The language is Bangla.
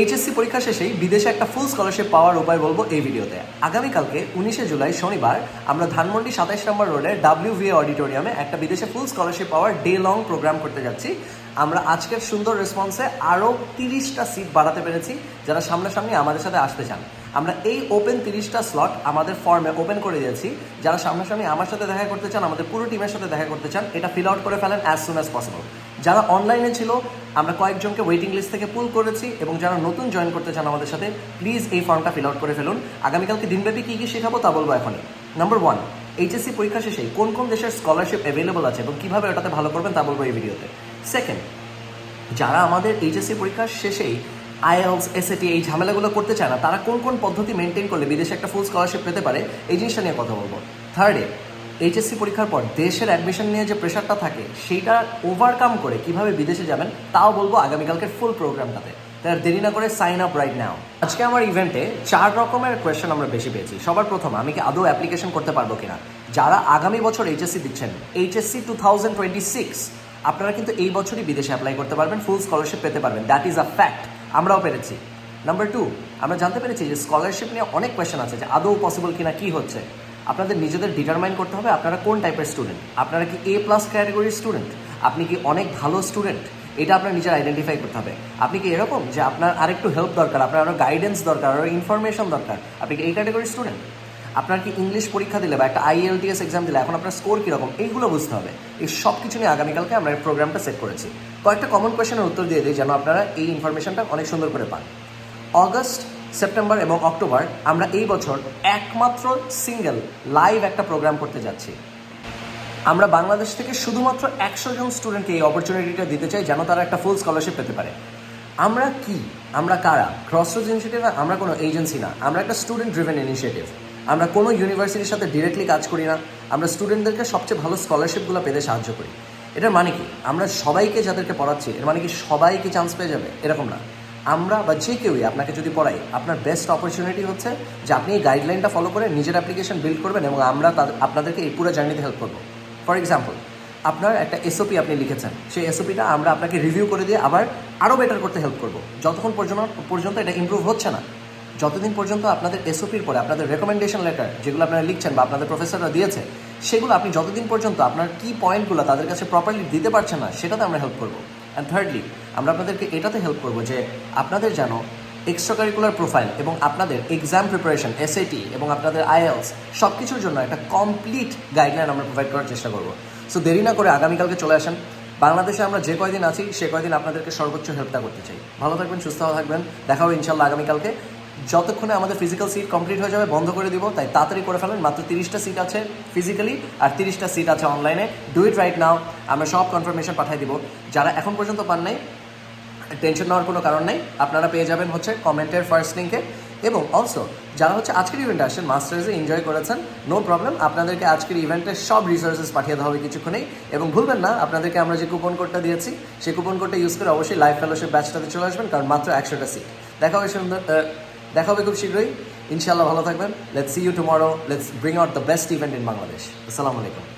এইচএসসি পরীক্ষা শেষেই বিদেশে একটা ফুল স্কলারশিপ পাওয়ার উপায় বলব এই ভিডিওতে। আগামীকালকে উনিশে জুলাই শনিবার আমরা ধানমন্ডি সাতাইশ নম্বর রোডে ডাব্লিউ অডিটোরিয়ামে একটা বিদেশে ফুল স্কলারশিপ পাওয়ার ডে লং প্রোগ্রাম করতে যাচ্ছি। আমরা আজকের সুন্দর রেসপন্সে আরও তিরিশটা সিট বাড়াতে পেরেছি, যারা সামনাসামনি আমাদের সাথে আসতে চান। আমরা এই ওপেন তিরিশটা স্লট আমাদের ফর্মে ওপেন করে দিয়েছি। যারা সামনাসামনি আমার সাথে দেখা করতে চান, আমাদের পুরো টিমের সাথে দেখা করতে চান, এটা ফিল আউট করে ফেলেন অ্যাজ সুন অ্যাজ পসিবল যারা অনলাইনে ছিল, আমরা কয়েকজনকে ওয়েটিং লিস্ট থেকে পুল করেছি এবং যারা নতুন জয়েন করতে চান আমাদের সাথে প্লিজ এই ফর্মটা ফিল আউট করে ফেলুন। আগামীকালকে দিনব্যাপী কী কী শেখাবো তা বলব এখনই। নাম্বার ওয়ান এইচএসসি পরীক্ষা শেষে কোন কোন দেশের স্কলারশিপ অ্যাভেলেবল আছে এবং কীভাবে ওটাতে ভালো করবেন তা বলব এই ভিডিওতে। সেকেন্ড যারা আমাদের এইচএসসি পরীক্ষার শেষেই আইএলস এসএটি এই ঝামেলাগুলো করতে চায় না, তারা কোন কোন পদ্ধতি মেনটেন করলে বিদেশে একটা ফুল স্কলারশিপ পেতে পারে, এই জিনিসটা নিয়ে কথা বলব। থার্ডে এইচএসসি পরীক্ষার পর দেশের অ্যাডমিশন নিয়ে যে প্রেশারটা থাকে, সেইটা ওভারকাম করে কীভাবে বিদেশে যাবেন, তাও বলব আগামীকালকের ফুল প্রোগ্রামটাতে তাই আর দেরি না করে সাইন আপ রাইট নাও আজকে আমার ইভেন্টে চার রকমের কোয়েশ্চেন আমরা বেশি পেয়েছি। সবার প্রথম, আমি কি আদৌ অ্যাপ্লিকেশন করতে পারব কিনা? যারা আগামী বছর এইচএসসি দিচ্ছেন HSC two thousand twenty six আপনারা কিন্তু এই বছরই বিদেশে অ্যাপ্লাই করতে পারবেন ফুল স্কলারশিপ পেতে পারবেন। দ্যাট ইজ আ ফ্যাক্ট আমরাও পেরেছি। নাম্বার টু আমরা জানতে পেরেছি যে স্কলারশিপ নিয়ে অনেক কোয়েশ্চেন আছে যে আদৌ পসিবল কিনা, কি হচ্ছে? আপনাদের নিজেদের ডিটারমাইন করতে হবে আপনারা কোন টাইপের স্টুডেন্ট আপনারা কি এ প্লাস ক্যাটাগরির স্টুডেন্ট আপনি কি অনেক ভালো স্টুডেন্ট এটা আপনার নিজের আইডেন্টিফাই করতে হবে। আপনি কি এরকম যে আপনার আরেকটু হেল্প দরকার, আপনার আরও গাইডেন্স দরকার আরও ইনফরমেশন দরকার? আপনি কি এই ক্যাটাগরির স্টুডেন্ট আপনার কি ইংলিশ পরীক্ষা দিলে বা একটা আইএলটিএস এক্সাম দিলে এখন আপনার স্কোর কীরকম? এইগুলো বুঝতে হবে। এই সব কিছু নিয়ে আগামীকালকে আমরা এই প্রোগ্রামটা সেট করেছি। কয়েকটা কমন কোয়েশনের উত্তর দিয়ে দিই যেন আপনারা এই ইনফরমেশনটা অনেক সুন্দর করে পান। অগস্ট সেপ্টেম্বর এবং অক্টোবর আমরা এই বছর একমাত্র সিঙ্গেল লাইভ একটা প্রোগ্রাম করতে যাচ্ছি। আমরা বাংলাদেশ থেকে শুধুমাত্র একশো জন স্টুডেন্টকে এই অপরচুনিটিটা দিতে চাই যেন তারা একটা ফুল স্কলারশিপ পেতে পারে। আমরা কি? আমরা কারা? ক্রসরোজ ইনিশিয়েটিভ আমরা কোনো এজেন্সি না। আমরা একটা স্টুডেন্ট ড্রিভেন ইনিশিয়েটিভ আমরা কোনো ইউনিভার্সিটির সাথে ডিরেক্টলি কাজ করি না। আমরা স্টুডেন্টদেরকে সবচেয়ে ভালো স্কলারশিপগুলো পেতে সাহায্য করি। এটার মানে কি? আমরা সবাইকে যাদেরকে পড়াচ্ছি, এর মানে কি সবাইকে চান্স পেয়ে যাবে? এরকম না। আমরা বা যে কেউই আপনাকে যদি পড়াই, আপনার বেস্ট অপরচুনিটি হচ্ছে যে আপনি এই গাইডলাইনটা ফলো করে নিজের অ্যাপ্লিকেশন বিল্ড করবেন এবং আমরা আপনাদেরকে এই পুরো জার্নিতে হেল্প করব। ফর এক্সাম্পল আপনার একটা এসওপি আপনি লিখেছেন। সেই এসওপিটা আমরা আপনাকে রিভিউ করে দিয়ে আবার আরও বেটার করতে হেল্প করব। যতক্ষণ পর্যন্ত পর্যন্ত এটা ইমপ্রুভ হচ্ছে না, যতদিন পর্যন্ত আপনাদের এসওপির পরে, আপনাদের রেকমেন্ডেশন লেটার যেগুলো আপনারা লিখছেন বা আপনাদের প্রফেসররা দিয়েছে, সেগুলো আপনি যতদিন পর্যন্ত আপনার কি পয়েন্টগুলো তাদের কাছে প্রপারলি দিতে পারছেন না, সেটাতে আমরা হেল্প করব। অ্যান্ড থার্ডলি আমরা আপনাদেরকে এটাতে হেল্প করব যে আপনাদের যেন এক্সট্রা কারিকুলার প্রোফাইল এবং আপনাদের এক্সাম প্রিপারেশন এসএটি এবং আপনাদের আইএলস সব কিছুর জন্য একটা কমপ্লিট গাইডলাইন আমরা প্রোভাইড করার চেষ্টা করব। সো দেরি না করে আগামীকালকে চলে আসেন। বাংলাদেশে আমরা যে কয়দিন আছি, সে কয়দিন আপনাদেরকে সর্বোচ্চ হেল্পটা করতে চাই। ভালো থাকবেন, সুস্থ থাকবেন। দেখা হবে ইনশাল্লাহ আগামীকালকে। যতক্ষণে আমাদের ফিজিক্যাল সিট কমপ্লিট হয়ে যাবে, বন্ধ করে দিব, তাই তাড়াতাড়ি করে ফেলেন মাত্র তিরিশটা সিট আছে ফিজিক্যালি আর তিরিশটা সিট আছে অনলাইনে ডু ইট রাইট নাও আমরা সব কনফার্মেশন পাঠিয়ে দিব। যারা এখন পর্যন্ত পান নাই টেনশন নেওয়ার কোনো কারণ নেই। আপনারা পেয়ে যাবেন হচ্ছে কমেন্টের ফার্স্ট লিঙ্কে এবং অলসো যারা হচ্ছে আজকের ইভেন্টে আসেন মাস্টার্সে এনজয় করেছেন নো প্রবলেম আপনাদেরকে আজকের ইভেন্টের সব রিসোর্সেস পাঠিয়ে দেওয়া হবে কিছুক্ষণেই। এবং ভুলবেন না, আপনাদেরকে আমরা যে কুপন কোডটা দিয়েছি সেই কুপন কোডটা ইউজ করে অবশ্যই লাইভ ফেলোশিপ ব্যাচটাতে চলে আসবেন, কারণ মাত্র একশোটা সিট দেখা হবে সুন্দর দেখা হবে খুব শীঘ্রই। ইনশাল্লাহ ভালো থাকবেন। Let's see you tomorrow let's bring out the best event in Bangladesh আসসালামু আলাইকুম